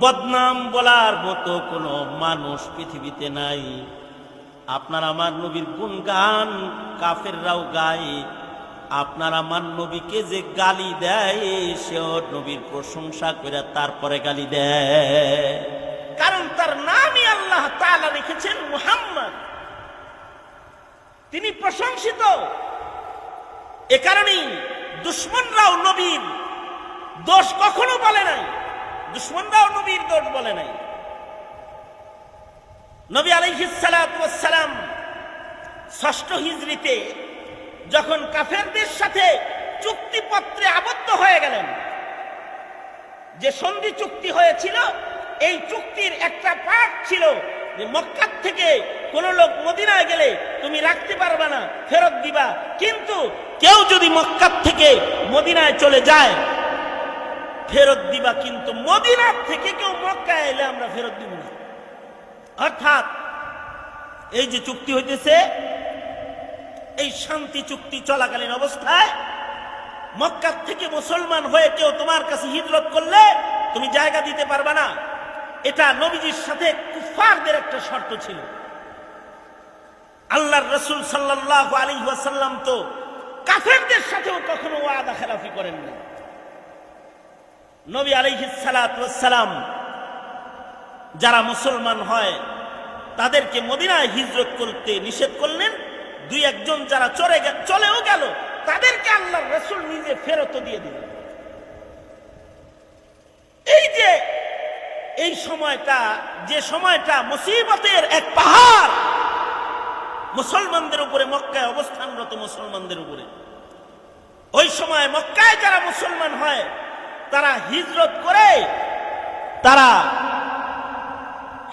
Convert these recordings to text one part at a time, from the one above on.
বদনাম বলার মতো কোনো মানুষ পৃথিবীতে নাই। আপনার আমার নবীর গুণগান কাফেররাও গায়। আপনার আমার নবীকে যে গালি দেয়, সেও নবীর প্রশংসা করে তারপরে গালি দেয়। কারণ তার নামই আল্লাহ তালা রেখেছেন মুহাম্মদ। তিনি প্রশংসিত। এ কারণেই দুশ্মনরাও নবীর দোষ কখনো বলে নাই। দুশ্মনরাও নবীর দোষ বলে নাই। নবী আলাইহিসালাম ষষ্ঠ হিজড়িতে যখন কাফেরদের সাথে চুক্তিপত্রে আবদ্ধ হয়ে গেলেন, যে সন্ধি চুক্তি হয়েছিল, এই চুক্তির একটা পার্ট ছিল যে মক্কার থেকে কোন লোক মদিনায় গেলে তুমি রাখতে পারবে না, ফেরত দিবা। কিন্তু কেউ যদি মক্কার থেকে মদিনায় চলে যায় ফেরত দিবা, কিন্তু মদিনার থেকে কেউ মক্কায় এলে আমরা ফেরত দিব না। অর্থাৎ, এই যে চুক্তি হইতেছে, এই শান্তি চুক্তি চলাকালীন অবস্থায়, মক্কার থেকে মুসলমান হয়ে কেউ তোমার কাছে হিজরত করলে তুমি জায়গা দিতে পারবে না। এটা নবীজির সাথে কুফারদের একটা শর্ত ছিল। আল্লাহর রসুল সাল্লাহ আলী ওয়াসাল্লাম তো কাফেরদের সাথেও কখনো ওয়াদা খেলাফি করেন না নবী আলিহিসালাম যারা মুসলমান হয়, তাদেরকে মদিনায় হিজরত করতে নিষেধ করলেন। দুই একজন যারা চলে চলেও গেল, তাদেরকে আল্লাহ রসুল নিজে ফেরত দিয়ে দিলেন। এই যে, এই সময়টা, যে সময়টা মুসিবতের এক পাহাড়, মুসলমানদের উপরে, মক্কায় অবস্থানরত মুসলমানদের উপরে, ওই সময় মক্কায় যারা মুসলমান হয় তারা হিজরত করে তারা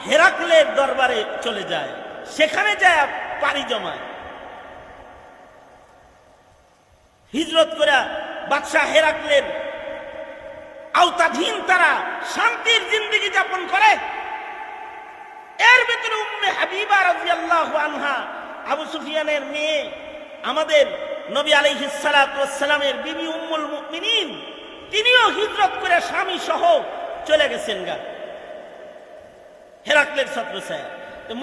হেরাকলের দরবারে চলে যায়। সেখানে যায় পাড়ি জমায়। হিজরত করে বাদশাহ হেরাকলের আওতাধীন তারা শান্তির জিন্দগি যাপন করে। এর ভিতরে উম্মে হাবিবা রাদিয়াল্লাহু আনহা, আবু সুফিয়ানের মেয়ে, আমাদের নবী আলাইহিস সালাতু বিবি উম্মুল মুমিনিন তিনিও হিজরত করে স্বামী সহ চলে গেছেন গা। হেরাকলের ছাত্র সাহেব।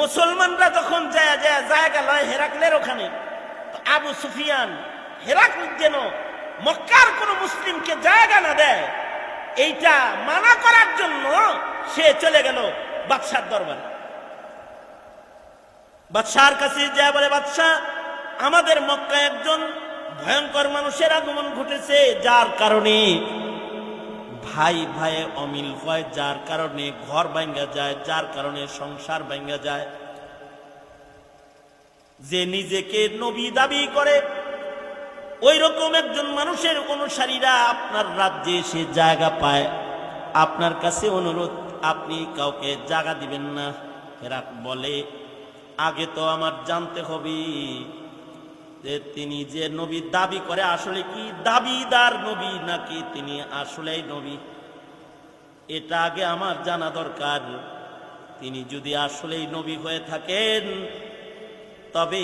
মুসলমানরা যখন যায় যায়, জায়গা লয় হেরাকলের ওখানে আবু সুফিয়ান হেরাকল যেন মক্কার কোন মুসলিমকে জায়গা না দেয়, এইটা মানা করার জন্য সে চলে গেল বাদশার দরবারে। বাদশার কাছে যায় বলে বাদশাহ আমাদের মক্কা একজন ভয়ঙ্কর মানুষের আগমন ঘটেছে, যার কারণে ভাই ভাইয়ে অমিল হয়, যার কারণে ঘর ভাঙ্গা যায়, যার কারণে সংসার ভাঙ্গা যায়। যে নিজেকে নবী দাবি করে ওই রকম একজন মানুষের অনুসারীরা আপনার রাজ্যে এসে জায়গা পায়। আপনার কাছে অনুরোধ, আপনি কাউকে জায়গা দিবেন না। এরা বলে, আগে তো আমার জানতে হবে যে তিনি যে নবী দাবি করে, আসলে কি দাবিদার নবী নাকি তিনি আসলেই নবী? এটা আগে আমার জানা দরকার। তিনি যদি আসলেই নবী হয়ে থাকেন, তবে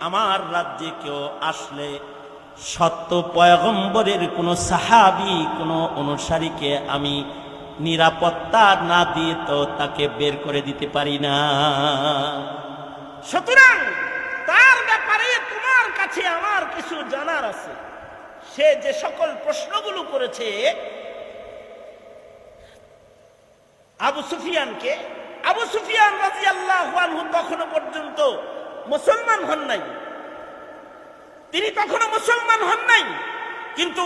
আমার রাজ্যে কেউ আসলে সত্য পয়গম্বরের কোনো সাহাবি, কোনো অনুসারীকে আমি নিরাপত্তা না দিয়ে তো তাকে বের করে দিতে পারি না। সুতরাং কাছে আমার কিছু জানার আছে। সে যে সকল প্রশ্নগুলো করেছে, আবু সুফিয়ানকে, আবু সুফিয়ান রাজি আল্লাহ তখনো পর্যন্ত মুসলমান হন নাই। তিনি তখনো মুসলমান হন নাই, কিন্তু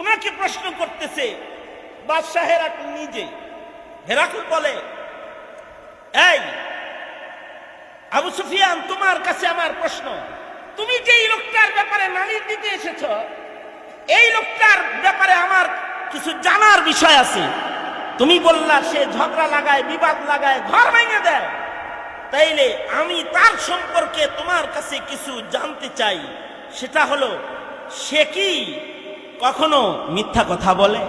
ওনাকে প্রশ্ন করতেছে বাদশাহ হেরাকুল নিজে। হেরাকুল বলে, এই আবু সুফিয়ান, তোমার কাছে আমার প্রশ্ন। তুমি যে এই লোকটার ব্যাপারে নালিশ দিতে এসেছ, এই লোকটার ব্যাপারে আমার কিছু জানার বিষয় আছে। তুমি বললা, সে ঝগড়া লাগায়, বিবাদ লাগায়, ঘর ভেঙে দেয়। তাইলে আমি তার সম্পর্কে তোমার কাছে কিছু জানতে চাই। সেটা হলো, সে কি কখনো মিথ্যা কথা বলে?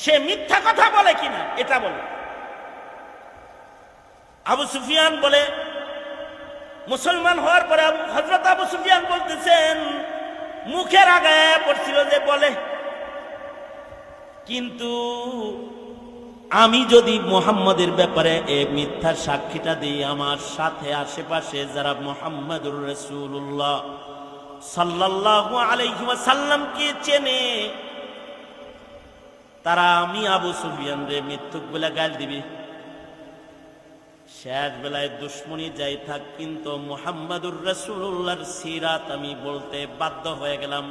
সে মিথ্যা কথা বলে কিনা, এটা বলে। আবু সুফিয়ান বলে, মুসলমান হওয়ার পরে হজরত আবু সুফিয়ান বলতেছেন, মুখের আগায় পড়ছিল যে বলে, কিন্তু আমি যদি মোহাম্মদের ব্যাপারে এ মিথ্যা সাক্ষীটা দিই, আমার সাথে আশেপাশে যারা মোহাম্মদুর রসুল্লাহ সাল্লাল্লাহু আলাইহি ওয়াসাল্লামকে চেনে, তারা আমি আবু সুফিয়ান রে মিথ্যুক বলে গাল দিবি। শেষ বেলায় দুশ্মনী যাই থাক, কিন্তু মোহাম্মদুর রসুল্লাহর সিরাত আমি বলতে বাধ্য হয়ে গেলাম।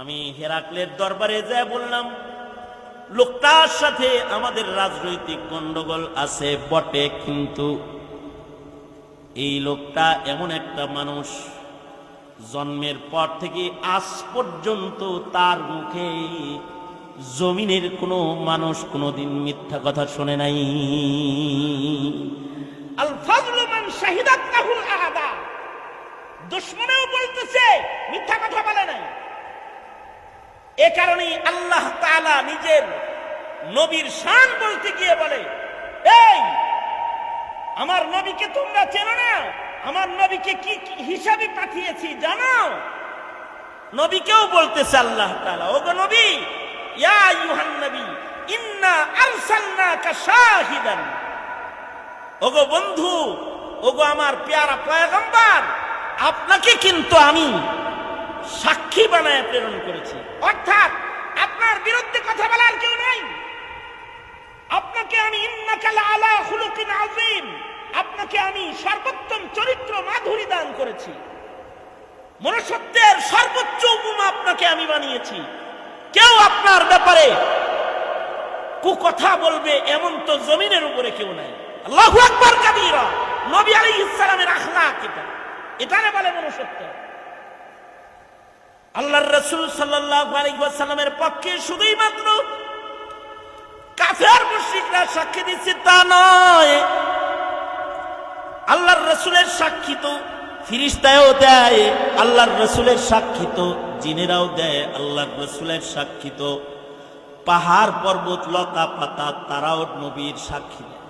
আমি হেরাকলের দরবারে যা বললাম, লোকটার সাথে আমাদের রাজনৈতিক গন্ডগোল আছে বটে, কিন্তু এই লোকটা এমন একটা মানুষ, জন্মের পর থেকে আজ পর্যন্ত তার মুখে জমিনের কোনো মানুষ কোনোদিন মিথ্যা কথা শোনে নাই। দুশ্মনেও বলতেছে, মিথ্যা কথা বলে নাই। এ কারণেই আল্লাহ তাআলা নিজের নবীর শান বলতে গিয়ে বলে, এই, আমার নবীকে তোমরা চেনো না? আমার নবীকে কি হিসাবে পাঠিয়েছি জানো? নবীকেও বলতেছে আল্লাহ তাআলা, ওগো নবী বন্ধু, ওগো আমার পেয়ারা পয়গম্বর, আপনাকে কিন্তু আমি সাক্ষী বানায় প্রেরণ করেছি। অর্থাৎ আপনার বিরুদ্ধে কথা বলার কেউ নাই। আপনাকে আমি ইন্নাকাল আপনাকে আমি সর্বোত্তম চরিত্র মাধুরী দান করেছি। মনুষ্যত্বের সর্বোচ্চ উপমা আপনাকে আমি বানিয়েছি। কেউ আপনার ব্যাপারে কুকথা বলবে, এমন তো জমিনের উপরে কেউ নাই। আল্লাহু আকবার কাবীরা। নবী আলাইহিস সালামের আখলাক এটা। এটারে বলে মনুষ্যত্ব। আল্লাহর রাসূল ওয়াসাল্লামের পক্ষে শুধুই মাত্র কাফের মুশরিকরা সাক্ষী দিচ্ছে তা নয়। আল্লাহর রসুলের সাক্ষী তো ফিরিস্তায়ও দেয়, আল্লাহর রসুলের সাক্ষী তো জিনেরাও দেয় আল্লাহ রসুলের সাক্ষী তো। পাহাড় পর্বত, লতা পাতা, তারাও নবীর সাক্ষী দেয়।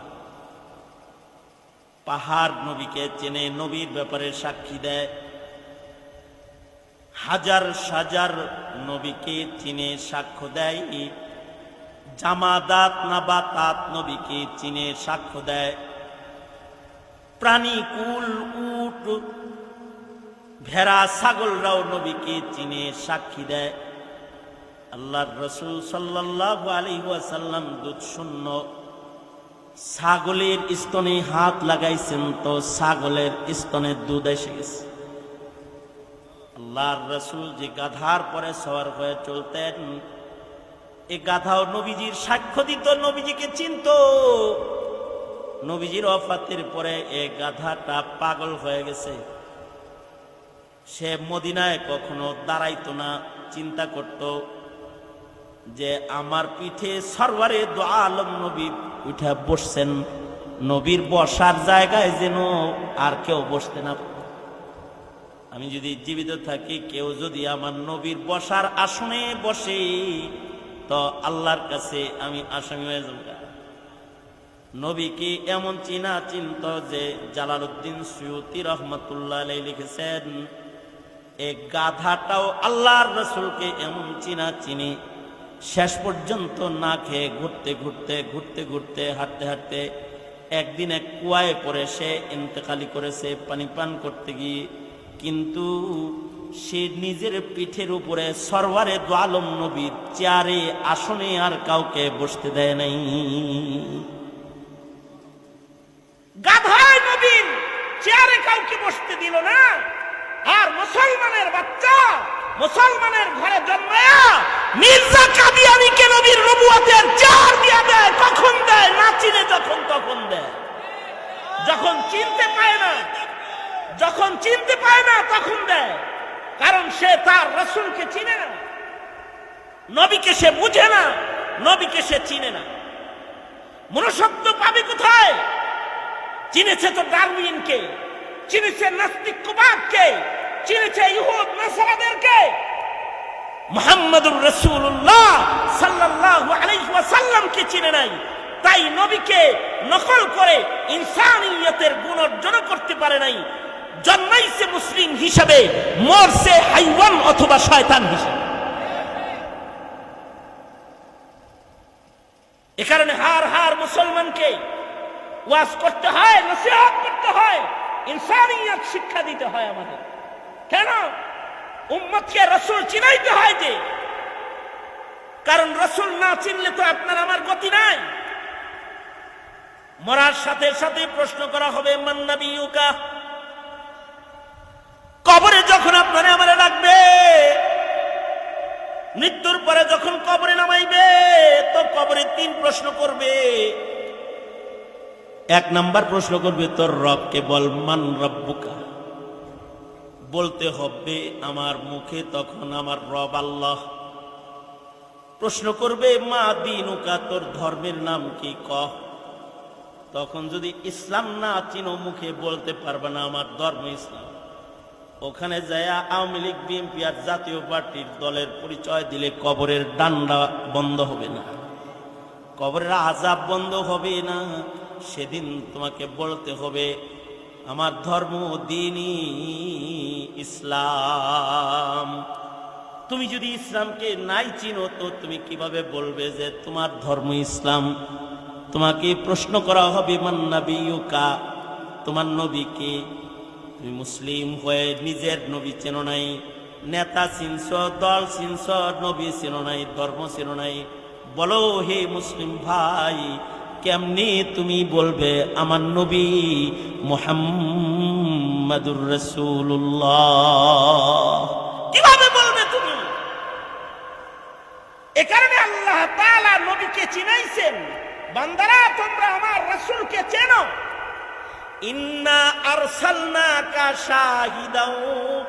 পাহাড় নবীকে চেনে, নবীর ব্যাপারে সাক্ষী দেয়। হাজার সাজার নবীকে চিনে, সাক্ষ্য দেয়। জামাদাত, নাবাতাত নবীকে চিনে, সাক্ষ্য দেয়। প্রাণী, কুল, উট ভেড়া ছাগলরাও নবীকে চিনে, সাক্ষী দেয়। আল্লাহর রসুল সাল্লাল্লাহু আলাইহি ওয়াসাল্লাম দুধ শূন্য। ছাগলের স্তনে হাত লাগাইছেন তো ছাগলের স্তনে দুধ এসে গেছে। আল্লাহর রসুল যে গাধার পরে সওয়ার হয়ে চলতেন, এ গাধাও নবীজির সাক্ষ্য দিত, নবীজিকে চিনত। নবীজির অফাতের পরে এ গাধাটা পাগল হয়ে গেছে। সে মদিনায় কখনো দাঁড়াইতো না, চিন্তা করত যে আমার পিঠে সরওয়ারে দো আলম নবী উঠে বসছেন। নবীর বসার জায়গায় যেন আর কেউ বসতে না আমি যদি জীবিত থাকি, কেউ যদি আমার নবীর বসার আসনে বসে, তো আল্লাহর কাছে আমি আসামি হয়ে যাব নবীকে এমন চিনা চিন্ত যে জালালউদ্দিন সুয়ুতি রহমতুল্লাহ লিখেছেন এ গাধাটাও আল্লাহর রসুলকে এমন চিনা চিনি শেষ পর্যন্ত না খেয়ে ঘুরতে ঘুরতে ঘুরতে ঘুরতে, হাঁটতে হাঁটতে একদিন এক কুয়ায় পড়ে সে ইন্তেকালি করেছে পানি পান করতে গিয়ে কিন্তু সে নিজের পিঠের উপরে সরওয়ারে দোয়ালম নবীর চেয়ারে, আসনে আর কাউকে বসতে দেয় নাই। গাধায় নবীন চেয়ারে কাউকে বসতে দিল না। আর মুসলমানের বাচ্চা মুসলমানের ঘরে জন্মায়া মির্জা কাদিয়ানিকে নবীর নবুয়াতের চেয়ার দিয়া দেয় কখন দেয়, না চিনে যখন তখন দেয়। যখন চিনতে পায় না, যখন চিনতে পায় না, তখন দেয়। কারণ সে তার রসুলকে চিনে না। নবীকে সে বুঝে না, নবীকে সে চিনে না। মনুষ্যত্ব পাবে কোথায়? চিনেছে তো ডারউইনকে। চিনেছে নাস্তিকবাদকে চিনেছে ইহুদ নাসারাদেরকে। মোহাম্মদুর রসুল্লাহ সাল্লাল্লাহু আলাইহি ওয়াসাল্লামকে চিনে নাই? তাই নবীকে নকল করে ইনসানিয়তের গুণ অর্জন করতে পারে নাই। জন্মাইছে মুসলিম হিসাবে, মরছে হাইওয়ান অথবা শয়তান হিসাবে। এ কারণে হার হার মুসলমানকে ওয়াজ করতে হয়, নসিহত করতে হয়। ইনসানিয়ত শিক্ষা দিতে হয় আমাদের। কেন? উম্মতকে রসুল চিনাইতে হয় যে, কারণ রসুল না চিনলে তো আপনার আমার গতি নাই। মরার সাথে সাথে প্রশ্ন করা হবে মান্নাবি কবরে যখন আপনারা আমারে ডাকবে মৃত্যুর পরে যখন কবরে নামাইবে, তো কবরে তিন প্রশ্ন করবে এক নাম্বার প্রশ্ন করবে, তোর রবকে বল, মান রব্বুকা? বলতে হবে, আমার মুখে তখন আমার রব আল্লাহ। প্রশ্ন করবে, মা দিনুকা, তোর ধর্মের নাম কি কহ তখন যদি ইসলাম না চিনো, মুখে বলতে পারবে না, আমার ধর্ম ইসলাম। ওখানে যায় আওয়ামী লীগ, বিএনপি আর জাতীয় পার্টির দলের পরিচয় দিলে কবরের ডান্ডা বন্ধ হবে না। কবরের আজাব বন্ধ হবে না। সেদিন তোমাকে বলতে হবে, আমার ধর্ম দিনই ইসলাম। তুমি যদি ইসলামকে নাই চিনো, তো তুমি কীভাবে বলবে যে তোমার ধর্ম ইসলাম? তোমাকে প্রশ্ন করা হবে মান্নাবিউকা তোমার নবীকে তুমি মুসলিম হয়ে নিজের নবী চেনো নাই, নেতা চিনছ, দল চিনছ, নবী চেনো নাই, ধর্ম চেনো নাই। বলো, হে মুসলিম ভাই কেমনি তুমি বলবে আমার নবী মোহাম্মদুর রসুল্লাহ কীভাবে বলবে তুমি? এ কারণে আল্লাহ তাআলা নবীকে চিনাইছেন। বান্দারা, তোমরা আমার রসুলকে চেনো। ইন্না আরসালনাকা শাহিদাও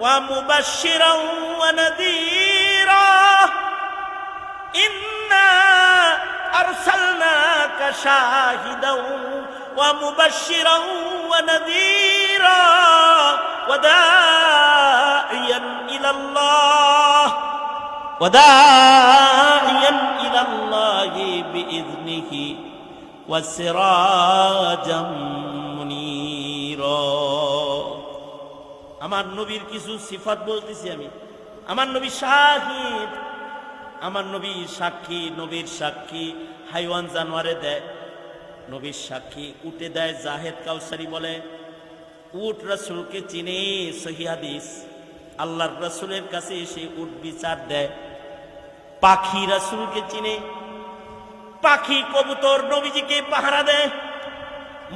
ওয়া মুবাশশিরাও ওয়া নাযীরা ইন্না আরসালনাকা শাহিদাও ওয়া মুবাশশিরাও ওয়া নাযীরা ওয়া দা'iয়ান ইলাল্লাহ وداعيا إلى الله بإذنه وسراجا منيرا আমার নবীর কিছু সিফাত বলতেছি আমি আমার নবী শাহিদ আমার নবী সাক্ষী, নবীর সাক্ষী, হাইওয়ান জানোয়ারে দেয়, নবীর সাক্ষী, উঠে দেয়, জাহেদ কাউসারি বলে, উট রসুলকে চিনে সহিহাদিস আল্লাহর রসুলের কাছে এসে উট বিচার দেয়। পাখি রসুলকে চিনে, পাখি কবুতর নবীজিকে পাহারা দেয়।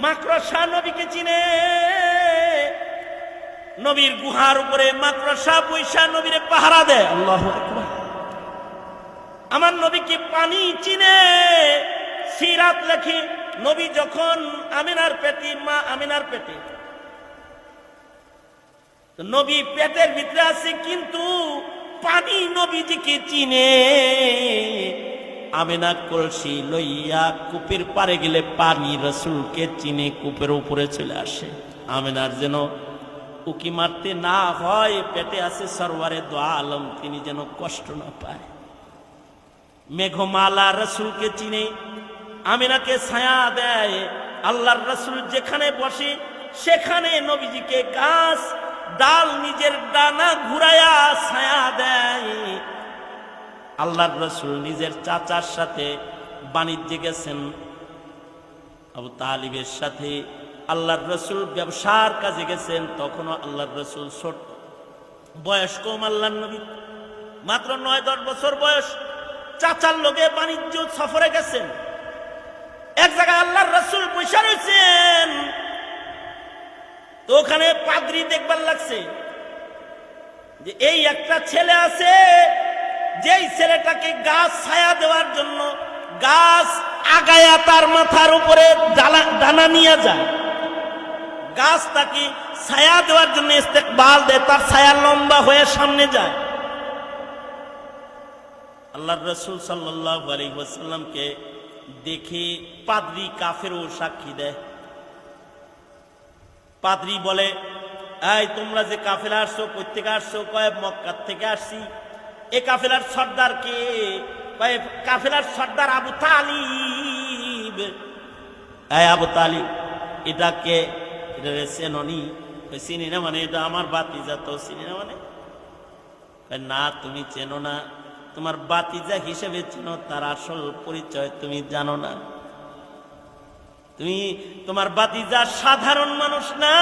মাকড়সা নবীকে চিনে, নবীর গুহার উপরে মাকড়সা, পয়সা নবীরে পাহারা দেয়। আল্লাহ আমার নবীকে পানি চিনে। সিরাত লেখি, নবী যখন আমিনার পেটে, মা আমিনার পেটে। নবী পেটের ভিতরে আছে, কিন্তু পানি নবীজিকে চিনে। আমেনা কলসি লইয়া কূপের পারে গেলে পানি রসুলকে চিনে, কূপের উপরে চলে আসে। আমেনার যেন উকি মারতে না হয়, পেটে আছে সরওয়ারে দো আলম, তিনি যেন কষ্ট না পায়। মেঘমালা রসুলকে চিনে, আমিনাকে ছায়া দেয়, আল্লাহর রসুল যেখানে বসে, সেখানে নবীজিকে গাছ, ডাল নিজের ডানা ঘুরায়া ছায়া দেয়। আল্লাহর রসুল নিজের চাচার সাথে বাণিজ্যে গেছেন। আবু তালিবের সাথে আল্লাহর রসুল ব্যবসার কাজে গেছেন, তখনও আল্লাহর রসুল ছোট বয়স কম আল্লাহর নবী, মাত্র নয় দশ বছর বয়স। চাচার লোকে বাণিজ্য সফরে গেছেন। এক জায়গায় আল্লাহর রসুল পয়সা রয়েছেন। তো ওখানে পাদ্রি দেখবার লাগছে যে এই একটা ছেলে আছে, যেই ছেলেটাকে গাছ ছায়া দেওয়ার জন্য গাছ আগায়া তার মাথার উপরে ডানা নিয়ে যায়। গাছ তাকে ছায়া দেওয়ার জন্য ইস্তেকবাল দেয়, তার ছায়া লম্বা হয়ে সামনে যায়। আল্লাহ রসুল সাল্লাহ আলহিহাসাল্লামকে দেখে পাদ্রি কাফেরও সাক্ষী দেয়। পাদ্রি বলে, এই, তোমরা যে কাফেলা আসছো প্রত্যেকে আসছো? কয়েক মক্কার থেকে আসছি। এ কাফেলার সর্দার কে? কাফেলার সর্দার আবু তালিব। এই আবু তালিব, এটা কে? এটা চেননি চিনি না মানে? এটা আমার বাতি যাত চিনি না মানে? না, তুমি চেনো না। তোমার বাতিজা হিসেবে চেনো তার আসল পরিচয় তুমি জানো না। তুমি তোমার বাতিজা সাধারণ মানুষ না।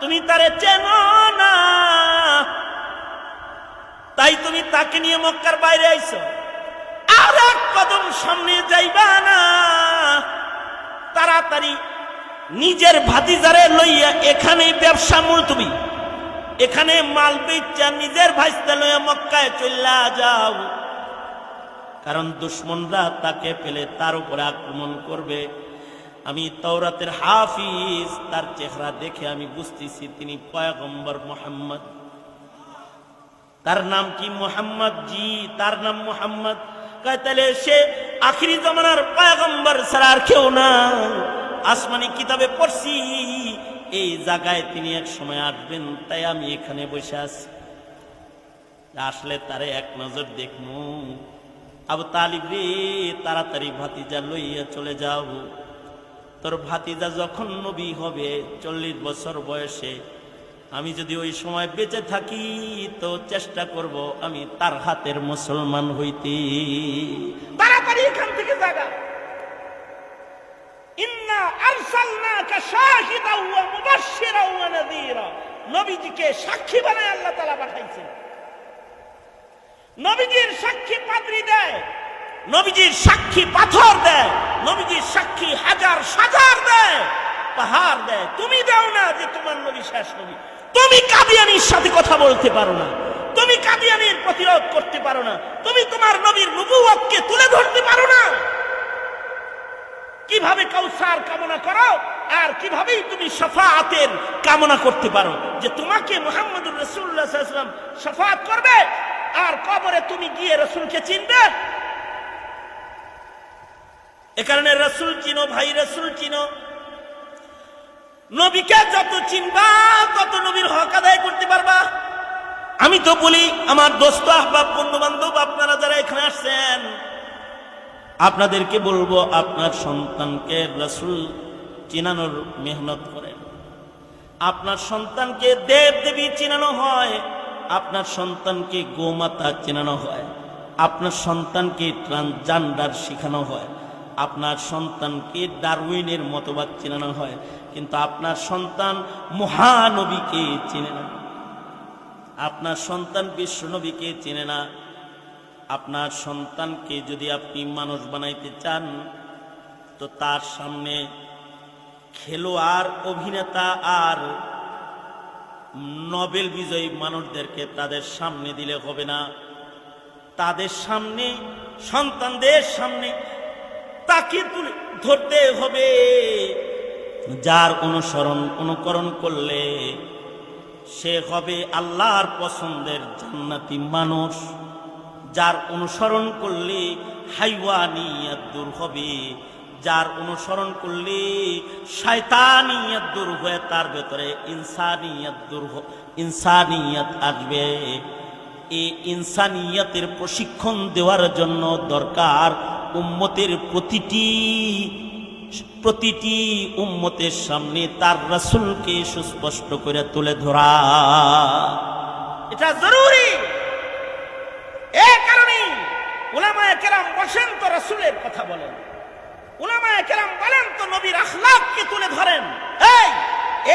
তুমি তারে চেনো না। তাই তুমি তাকে নিয়ে মক্কার বাইরে আইছো। আর এক কদম সামনে যাইবা না। তাড়াতাড়ি নিজের ভাতিজারে লইয়া এখানে ব্যবসা মুলতুবি এখানে মাল বেচা নিজের ভাইস্তা লইয়া মক্কায় চল্লা যাও। কারণ দুশ্মনরা তাকে পেলে তার উপরে আক্রমণ করবে। আমি তৌরাতের হাফিজ, তার চেহারা দেখে আমি বুঝতেছি তিনি পয়গম্বর মোহাম্মদ। তার নাম কি মোহাম্মদ? জি, তার নাম মোহাম্মদ। তাহলে সে আখিরি জমানার পয়গম্বর ছাড়া আর কেউ না। আসমানি কিতাবে পড়ছি। এই জায়গায় তিনি এক সময় আসবেন, তাই আমি এখানে বসে আছি। আসলে তারে এক নজর দেখমু। আবু তালিব রে, তাড়াতাড়ি ভাতিজা লইয়া চলে যাও। তোর ভাতিজা যখন নবী হবে, চল্লিশ বছর বয়সে, আমি যদি ওই সময় বেঁচে থাকি, তো চেষ্টা করব আমি তার হাতের মুসলমান হইতে তাড়াতাড়ি এখান থেকে জাগা ইন্না আরসালনাকা শাহিদাও ওয়া মুবাশশিরাও ওয়া নাযীরা। নবীজিকে সাক্ষী বানায় আল্লাহ তাআলা পাঠাইছেন। নবীজির সাক্ষী পাদ্রি দেয়, নবীজির সাক্ষী পাথর দেয়, নবীজির সাক্ষী হাজার সাজার দেয়, পাহাড় দেয়। তুমি দাও না যে তোমার নবী শেষ নবী। তুমি কাদিয়ানির সাথে কথা বলতে পারো না। তুমি কাদিয়ানির প্রতিরোধ করতে পারো না। তুমি তোমার নবীর নবুয়তকে তুলে ধরতে পারো না। কীভাবে কাউসার কামনা করো? আর কিভাবেই তুমি সফাতের কামনা করতে পারো? যে তোমাকে মোহাম্মদুর রসুল্লাহাম সফাত করবে? আর কবরে তুমি গিয়ে রসুলকে চিনবে? এ কারণে রসুল চিনো, ভাই রসুল চিনো। নবীকে যত চিনবা, তত নবীর হক আদায় করতে পারবা। আমি তো বলি, আমার দোস্ত, আহবাব বন্ধু বান্ধব আপনারা যারা এখানে আসছেন আপনাদেরকে বলব, আপনার সন্তানকে রসুল চিনানোর মেহনত করেন। আপনার সন্তানকে দেব দেবী চিনানো হয়, আপনার সন্তানকে গোমাতা চেনানো হয়, আপনার সন্তানকে ট্রান্সজান্ডার শেখানো হয়, আপনার সন্তানকে ডারউইনের মতবাদ চেনানো হয়, কিন্তু আপনার সন্তান মহানবীকে চেনে না। আপনার সন্তান বিশ্বনবীকে চেনে না। আপনার সন্তানকে যদি আপনি মানুষ বানাইতে চান, তো তার সামনে খেলোয়াড়, অভিনেতা আর নোবেল বিজয়ী মানুষদেরকে তাদের সামনে দিলে হবে না। তাদের সামনে, সন্তানদের সামনে তাকে তুলে ধরতে হবে। যার অনুসরণ, অনুকরণ করলে সে হবে আল্লাহর পছন্দের জান্নাতি মানুষ। যার অনুসরণ করলে হাইওয়ানিয়াত দূর হবে। যার অনুসরণ করলে শয়তানিয়াত দূর হয়ে তার ভেতরে ইনসানিয়াত দূর ইনসানিয়াত আসবে। এই ইনসানিয়াতের প্রশিক্ষণ দেওয়ার জন্য দরকার উম্মতের প্রতিটি প্রতিটি উম্মতের সামনে তার রাসূলকে সুস্পষ্ট করে তুলে ধরা। এটা জরুরি। এ কারণে উলামায়ে কেরাম বসেন তো রাসূলের কথা বলেন। উলামায়ে কেরাম বলেন তো নবীর আখলাককে তুলে ধরেন। এই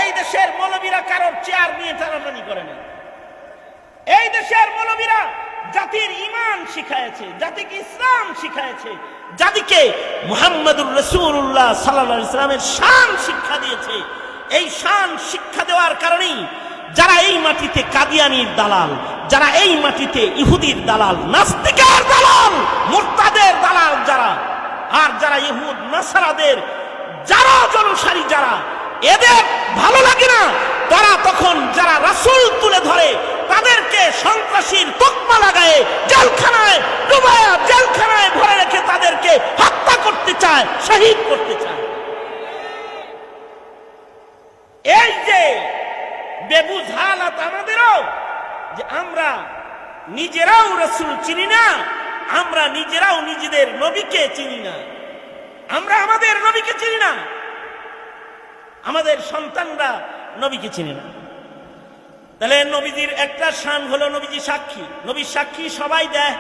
এই দেশের মৌলবীরা কারোর চেয়ার নিয়ে টানাটানি করে না। এই দেশের মৌলবীরা জাতির ইমান শিখায়েছে জাতিকে ইসলাম শিখায়েছে জাতিকে মুহাম্মদুর রসুল্লাহ সাল্লাহ ইসলামের শান শিক্ষা দিয়েছে। এই শান শিক্ষা দেওয়ার কারণেই যারা এই মাটিতে কাদিয়ানির দালাল যারা এই মাটিতে ইহুদির দালাল, নাস্তিকের দালাল, মুরতাদের দালাল যারা, আর যারা ইহুদ, নাসারাদের, যারা জনসারী যারা, এদের ভালো লাগে না। তারা তখন যারা রাসূল তুলে ধরে, তাদেরকে সন্ত্রাসীর তকমা লাগায়, জেলখানায় ডুবায়া, জেলখানায় ভরে রেখে তাদেরকে হত্যা করতে চায়, শহীদ করতে চায়। এই যে বেবুঝ হালাত আমাদেরও যে আমরা নিজেরাও রসুল চিনি না, আমরা নিজেরাও নিজেদের নবীকে চিনি না। আমরা আমাদের নবীকে চিনি না। আমাদের সন্তানরা নবীকে চিনি না। তাহলে নবীজির একটা শান হলো নবীজি সাক্ষী। নবীর সাক্ষী সবাই দেয়।